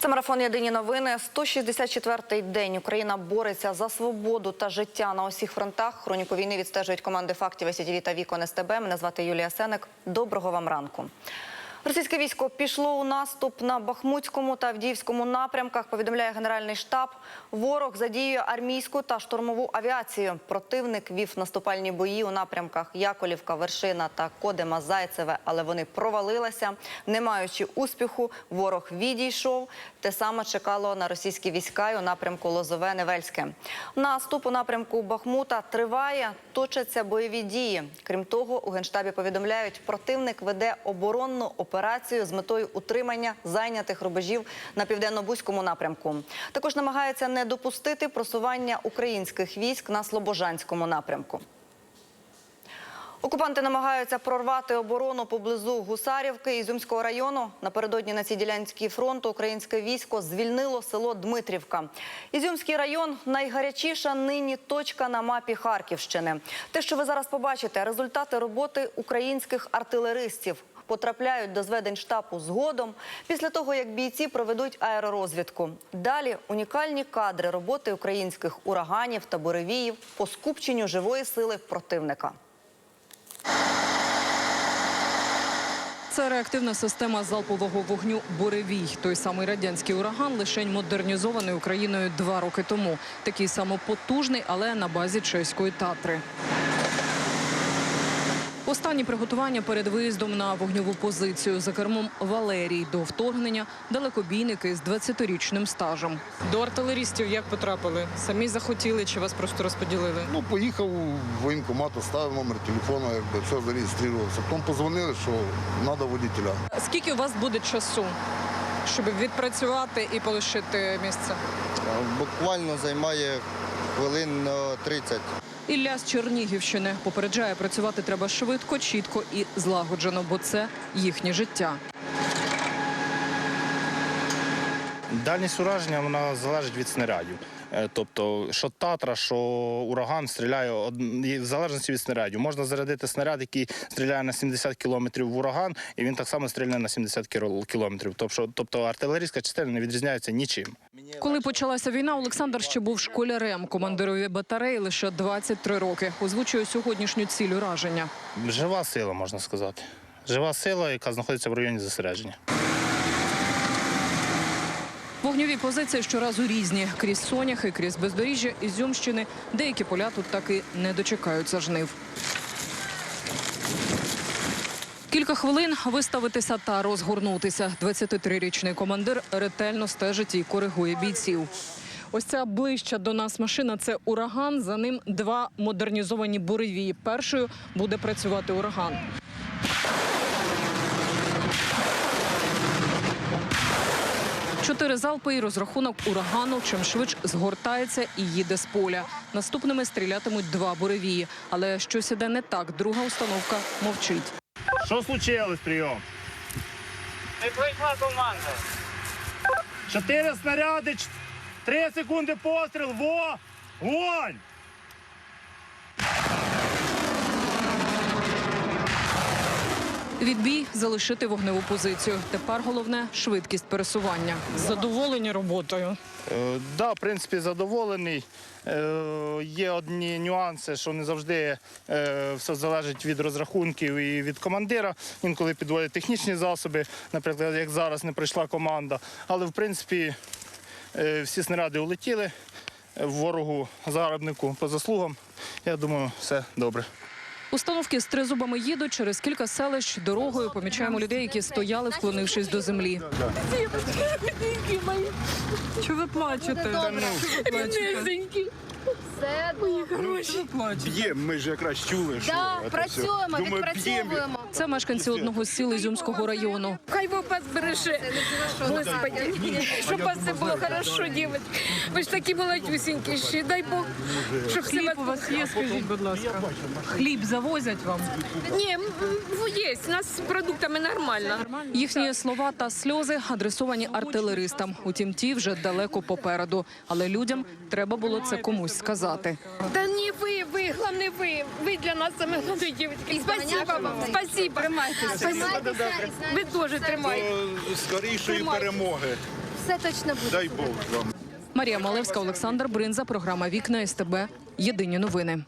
Це марафон Єдині новини. 164-й день Україна бореться за свободу та життя на усіх фронтах. Хроніку війни відстежують команди фактів СІТВ та Вікон СТБ. Мене звати Юлія Сеник. Доброго вам ранку. Російське військо пішло у наступ на Бахмутському та Авдіївському напрямках. Повідомляє Генеральний штаб. Ворог задіює армійську та штурмову авіацію. Противник вів наступальні бої у напрямках Яковлівка, Вершина та Кодема Зайцеве, але вони провалилися. Не маючи успіху, ворог відійшов. Те саме чекало на російські війська й у напрямку Лозове-Невельське. Наступ у напрямку Бахмута триває, точаться бойові дії. Крім того, у генштабі повідомляють, противник веде оборонну операцію з метою утримання зайнятих рубежів на південно-бузькому напрямку. Також намагається не допустити просування українських військ на Слобожанському напрямку. Окупанти намагаються прорвати оборону поблизу Гусарівки Ізюмського району. Напередодні на цій ділянці фронту українське військо звільнило село Дмитрівка. Ізюмський район найгарячіша нині точка на мапі Харківщини. Те, що ви зараз побачите, результати роботи українських артилеристів. Потрапляють до зведень штабу згодом після того, як бійці проведуть аеророзвідку. Далі унікальні кадри роботи українських ураганів та буревіїв по скупченню живої сили противника. Це реактивна система залпового вогню «Буревій». Той самий радянський ураган, лишень модернізований Україною два роки тому. Такий самопотужний, але на базі чеської татри. Останні приготування перед виїздом на вогньову позицію за кермом Валерій до вторгнення далекобійники з 20-річним стажем. До артилерістів як потрапили? Самі захотіли чи вас просто розподілили? Ну, поїхав в воєнкомат, оставив номер телефону, якби все зареєструвався. Потім позвонили, що треба водителя. Скільки у вас буде часу, щоб відпрацювати і полишити місце? Буквально займає хвилин е, 30. Ілля з Чернігівщини попереджає, працювати треба швидко, чітко і злагоджено, бо це їхнє життя. Дальність ураження вона залежить від снарядів. Е, Тобто, що татра, що ураган стріляє в залежності від снарядів. Можна зарядити снаряд, який стріляє на 70 кілометрів в ураган, і він так само стріляє на 70 кіро- кілометрів. Тобто, тобто артилерійська частина не відрізняється нічим. Коли почалася війна, Олександр ще був школярем. Командирові батареї лише 23 роки. Озвучує сьогоднішню ціль ураження. Жива сила, можна сказати. Жива сила, яка знаходиться в районі зосередження. Вогньові позиції щоразу різні. Крізь соняхи, крізь бездоріжжя Ізюмщини. Деякі поля тут таки не дочекаються жнив. Кілька хвилин виставитися та розгорнутися. 23-річний командир ретельно стежить і коригує бійців. Ось ця ближча до нас машина це ураган. За ним два модернізовані буревії. Першою буде працювати ураган. Чотири залпи і розрахунок урагану чим швидше згортається і їде з поля. Наступними стрілятимуть два буревії. Але щось іде не так. Друга установка мовчить. Що случилось, прийом? Не пройшла команда. Чотири снаряди, три секунди постріл. Во! Вонь! Відбій залишити вогневу позицію. Тепер головне швидкість пересування. Задоволені роботою. Е, Да, в принципі, задоволений. Е, Є одні нюанси, що не завжди е, все залежить від розрахунків і від командира. Інколи підводять технічні засоби, наприклад, як зараз не прийшла команда. Але в принципі е, всі снаряди улетіли е, ворогу загарбнику по заслугам. Я думаю, все добре. Установки з тризубами їдуть через кілька селищ дорогою. Помічаємо людей, які стояли, вклонившись до землі. Що ви плачете? Все добре. Б'ємо, ми ж якраз чули, що Да, це все. працюємо, Думаю, відпрацьовуємо. Це мешканці одного з сіл Ізюмського району. Хай Бог вас береже. Господи, щоб вас все було хорошо, дівчатки. Ви ж такі молодюсінькі ще. Дай Бог, щоб все Хліб у вас є, скажіть, будь ласка. Хліб завозять вам. Ні, є. У нас з продуктами нормально. Їхні слова та сльози адресовані артилеристам. Утім, ті вже далеко попереду. Але людям треба було це комусь сказати. Та ні, ви, ви, головне ви. Ви для нас саме головне, дівчатки. Спасибо вам, спасибо. Нами. Ви теж тримайте. Скорішої перемоги. Все точно буде. Дай Бог вам. Марія Малевська, Олександр Бринза. Програма Вікна СТБ. Єдині новини.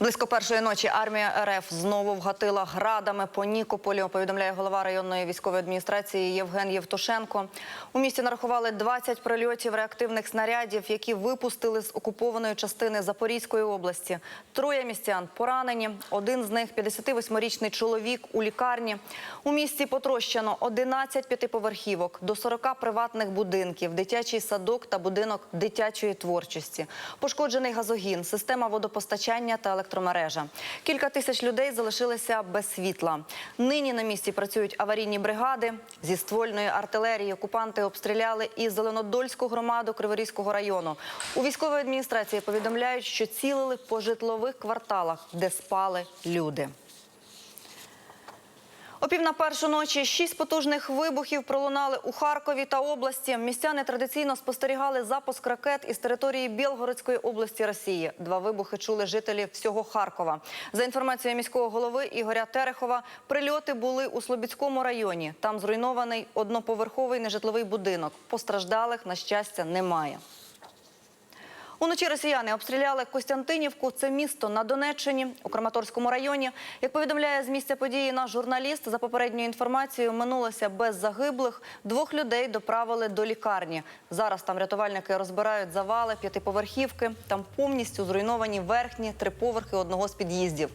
Близько першої ночі армія РФ знову вгатила градами по Нікополю. Повідомляє голова районної військової адміністрації Євген Євтушенко. У місті нарахували 20 прильотів реактивних снарядів, які випустили з окупованої частини Запорізької області. Троє містян поранені. Один з них 58-річний чоловік у лікарні. У місті потрощено 11 п'ятиповерхівок, до 40 приватних будинків, дитячий садок та будинок дитячої творчості. Пошкоджений газогін, система водопостачання та електромережа. Кілька тисяч людей залишилися без світла. Нині на місці працюють аварійні бригади. Зі ствольної артилерії окупанти обстріляли і Зеленодольську громаду Криворізького району. У військовій адміністрації повідомляють, що цілили по житлових кварталах, де спали люди. О пів на першу ночі шість потужних вибухів пролунали у Харкові та області. Містяни традиційно спостерігали запуск ракет із території Білгородської області Росії. Два вибухи чули жителі всього Харкова. За інформацією міського голови Ігоря Терехова, прильоти були у Слобідському районі. Там зруйнований одноповерховий нежитловий будинок. Постраждалих, на щастя, немає. Уночі росіяни обстріляли Костянтинівку. Це місто на Донеччині у Краматорському районі. Як повідомляє з місця події наш журналіст, за попередньою інформацією, минулося без загиблих. Двох людей доправили до лікарні. Зараз там рятувальники розбирають завали п'ятиповерхівки. Там повністю зруйновані верхні три поверхи одного з під'їздів.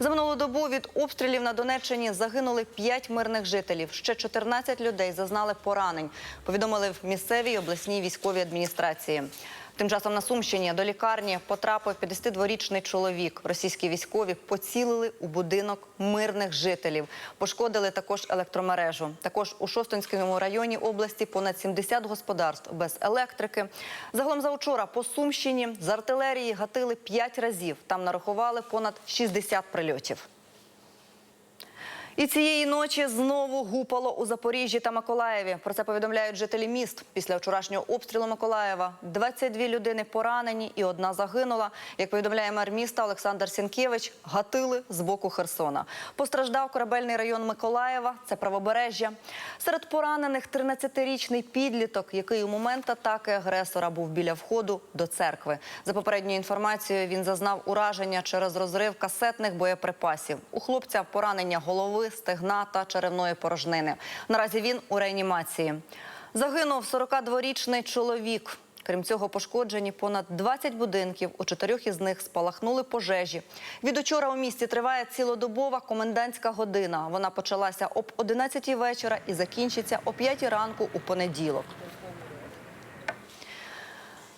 За минулу добу від обстрілів на Донеччині загинули п'ять мирних жителів. Ще 14 людей зазнали поранень. Повідомили в місцевій обласній військовій адміністрації. Тим часом на Сумщині до лікарні потрапив 52-річний чоловік. Російські військові поцілили у будинок мирних жителів. Пошкодили також електромережу. Також у Шостинському районі області понад 70 господарств без електрики. Загалом за учора по Сумщині з артилерії гатили 5 разів. Там нарахували понад 60 прильотів. І цієї ночі знову гупало у Запоріжжі та Миколаєві. Про це повідомляють жителі міст. Після вчорашнього обстрілу Миколаєва 22 людини поранені і одна загинула. Як повідомляє мер міста Олександр Сінкевич, гатили з боку Херсона. Постраждав корабельний район Миколаєва. Це правобережжя. Серед поранених 13-річний підліток, який у момент атаки агресора був біля входу до церкви. За попередньою інформацією, він зазнав ураження через розрив касетних боєприпасів. У хлопця поранення голови, стегна та черевної порожнини. Наразі він у реанімації. Загинув 42-річний чоловік. Крім цього, пошкоджені понад 20 будинків. У чотирьох із них спалахнули пожежі. Від учора у місті триває цілодобова комендантська година. Вона почалася об 11 вечора і закінчиться о 5 ранку у понеділок.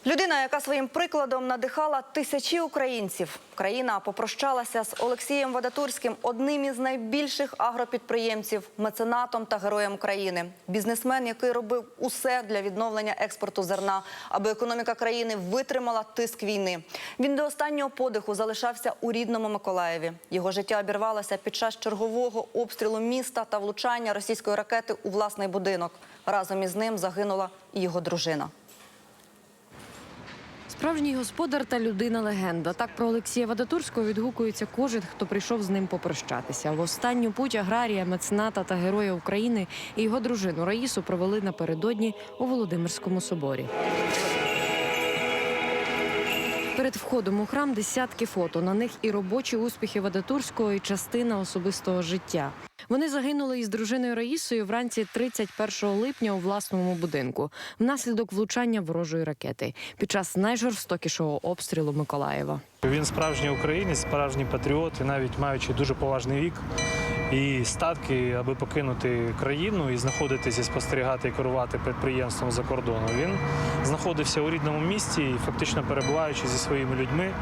Людина, яка своїм прикладом надихала тисячі українців. Країна попрощалася з Олексієм Вадатурським, одним із найбільших агропідприємців, меценатом та героєм України. Бізнесмен, який робив усе для відновлення експорту зерна, аби економіка країни витримала тиск війни. Він до останнього подиху залишався у рідному Миколаєві. Його життя обірвалося під час чергового обстрілу міста та влучання російської ракети у власний будинок. Разом із ним загинула і його дружина. Справжній господар та людина-легенда. Так про Олексія Вадатурського відгукується кожен, хто прийшов з ним попрощатися. В останню путь аграрія, мецената та героя України і його дружину Раїсу провели напередодні у Володимирському соборі. Перед входом у храм десятки фото. На них і робочі успіхи Вадатурського, і частина особистого життя. Вони загинули із дружиною Раїсою вранці 31 липня у власному будинку внаслідок влучання ворожої ракети під час найжорстокішого обстрілу Миколаєва. Він справжній українець, справжній патріот, і навіть маючи дуже поважний вік і статки, аби покинути країну і знаходитися, спостерігати і керувати підприємством за кордоном. Він знаходився у рідному місті і фактично перебуваючи зі своїми людьми.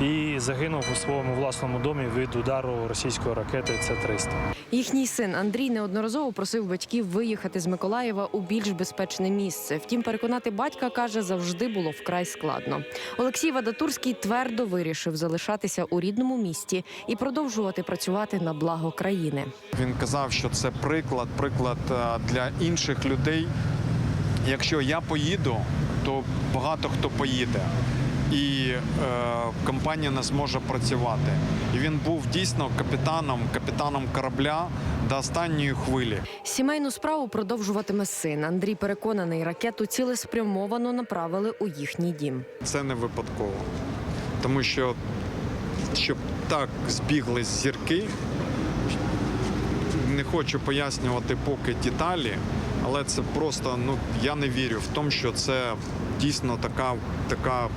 І загинув у своєму власному домі від удару російської ракети С-300. Їхній син Андрій неодноразово просив батьків виїхати з Миколаєва у більш безпечне місце. Втім, переконати батька каже, завжди було вкрай складно. Олексій Вадатурський твердо вирішив залишатися у рідному місті і продовжувати працювати на благо країни. Він казав, що це приклад, приклад е, для інших людей. Якщо я поїду, то багато хто поїде. І е, компанія не зможе працювати. І він був дійсно капітаном, капітаном корабля до останньої хвилі. Сімейну справу продовжуватиме син. Андрій переконаний, ракету цілеспрямовано направили у їхній дім. Це не випадково, тому що щоб так збіглись зірки. Не хочу пояснювати поки деталі, але це просто ну я не вірю в тому, що це дійсно така, така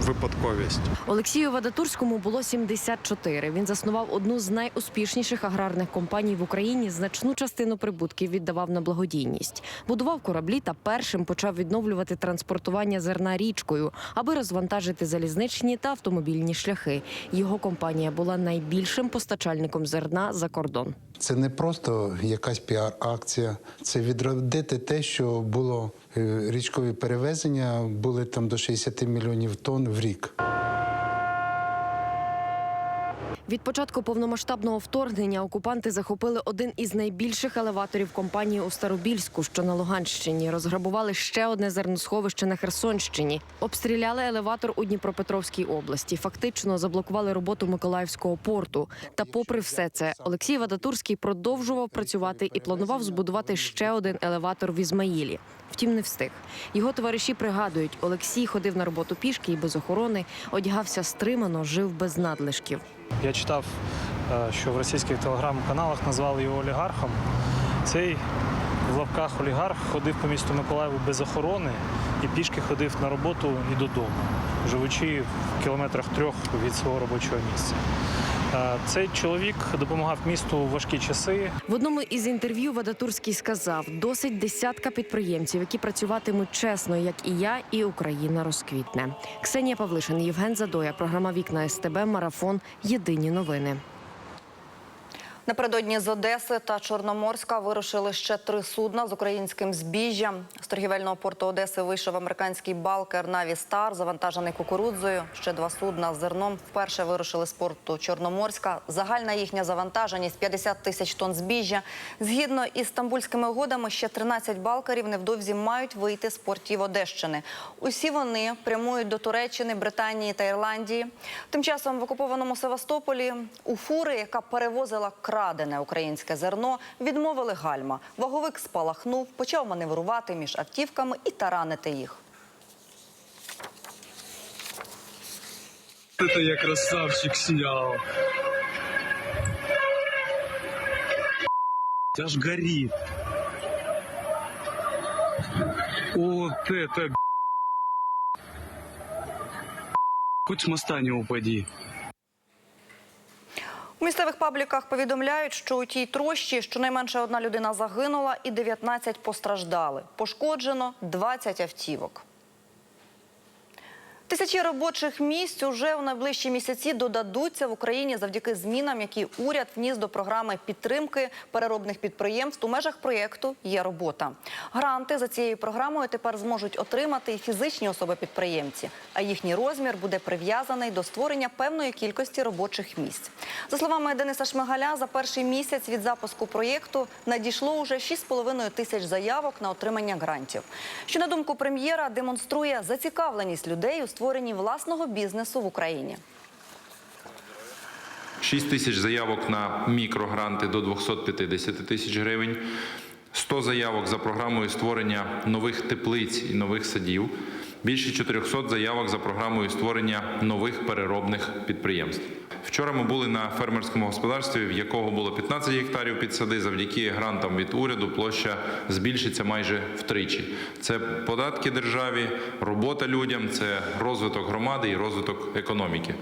випадковість. Олексію Вадатурському було 74. Він заснував одну з найуспішніших аграрних компаній в Україні. Значну частину прибутків віддавав на благодійність, будував кораблі та першим почав відновлювати транспортування зерна річкою, аби розвантажити залізничні та автомобільні шляхи. Його компанія була найбільшим постачальником зерна за кордон. Це не просто якась піар-акція, це відродити те, що було річкові перевезення, були там до 60 мільйонів тонн в рік. Від початку повномасштабного вторгнення окупанти захопили один із найбільших елеваторів компанії у Старобільську, що на Луганщині. Розграбували ще одне зерносховище на Херсонщині. Обстріляли елеватор у Дніпропетровській області. Фактично заблокували роботу Миколаївського порту. Та, попри все це, Олексій Вадатурський продовжував працювати і планував збудувати ще один елеватор в Ізмаїлі. Втім, не встиг. Його товариші пригадують, Олексій ходив на роботу пішки і без охорони, одягався стримано, жив без надлишків. Я читав, е, що в російських телеграм-каналах назвали його олігархом. Цей в олігарх ходив по місту Миколаєву без охорони і пішки ходив на роботу і додому, живучи в кілометрах трьох від свого робочого місця. Цей чоловік допомагав місту у важкі часи. В одному із інтерв'ю Вадатурський сказав: досить десятка підприємців, які працюватимуть чесно, як і я, і Україна розквітне. Ксенія Павлишин, Євген Задоя, програма Вікна СТБ, Марафон. Єдині новини. Напередодні з Одеси та Чорноморська вирушили ще три судна з українським збіжжям. З торгівельного порту Одеси вийшов американський балкер Наві Стар, завантажений кукурудзою. Ще два судна з зерном вперше вирушили з порту Чорноморська. Загальна їхня завантаженість 50 тисяч тонн збіжжя. Згідно із стамбульськими угодами, ще 13 балкерів невдовзі мають вийти з портів Одещини. Усі вони прямують до Туреччини, Британії та Ірландії. Тим часом в окупованому Севастополі у фури, яка перевозила крадене українське зерно, відмовили гальма. Ваговик спалахнув, почав маневрувати між автівками і таранити їх. Это я красавчик снял. Аж горит. Вот это Хоть с моста не упади. У місцевих пабліках повідомляють, що у тій трощі щонайменше одна людина загинула і 19 постраждали. Пошкоджено 20 автівок. Тисячі робочих місць уже в найближчі місяці додадуться в Україні завдяки змінам, які уряд вніс до програми підтримки переробних підприємств у межах проєкту Є робота. Гранти за цією програмою тепер зможуть отримати і фізичні особи-підприємці, а їхній розмір буде прив'язаний до створення певної кількості робочих місць. За словами Дениса Шмигаля, за перший місяць від запуску проєкту надійшло уже 6,5 тисяч заявок на отримання грантів. Що на думку прем'єра демонструє зацікавленість людей у створенні власного бізнесу в Україні. 6 тисяч заявок на мікрогранти до 250 тисяч гривень, 100 заявок за програмою створення нових теплиць і нових садів, більше 400 заявок за програмою створення нових переробних підприємств. Вчора ми були на фермерському господарстві, в якого було 15 гектарів під сади. Завдяки грантам від уряду площа збільшиться майже втричі. Це податки державі, робота людям, це розвиток громади і розвиток економіки.